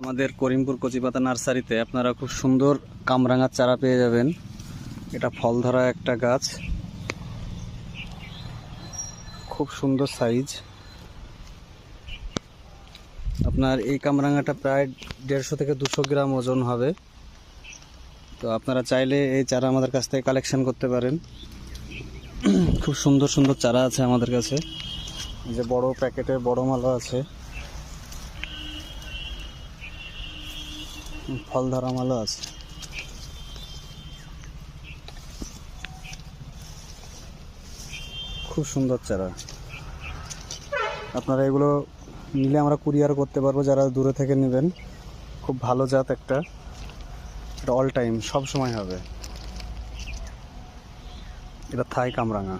আমাদের করিমপুর কচিপাতা নার্সারিতে আপনারা খুব সুন্দর কামরাঙার চারা পেয়ে যাবেন। এটা ফল ধরা একটা গাছ। খুব সুন্দর সাইজ। আপনার এই কামরাঙাটা প্রায় দেড়শো থেকে দুশো গ্রাম ওজন হবে। তো আপনারা চাইলে এই চারা আমাদের কাছ থেকে কালেকশন করতে পারেন। খুব সুন্দর সুন্দর চারা আছে আমাদের কাছে। যে বড় প্যাকেটে বড় মালা আছে। ফল ধরা মালও আছে। খুব সুন্দর চারা। আপনারা এগুলো নিলে আমরা কুরিয়ার করতে পারব, যারা দূরে থেকে নেবেন। খুব ভালো জাত একটা। এটা অল টাইম সব সময় হবে। এটা থাই কামরাঙা।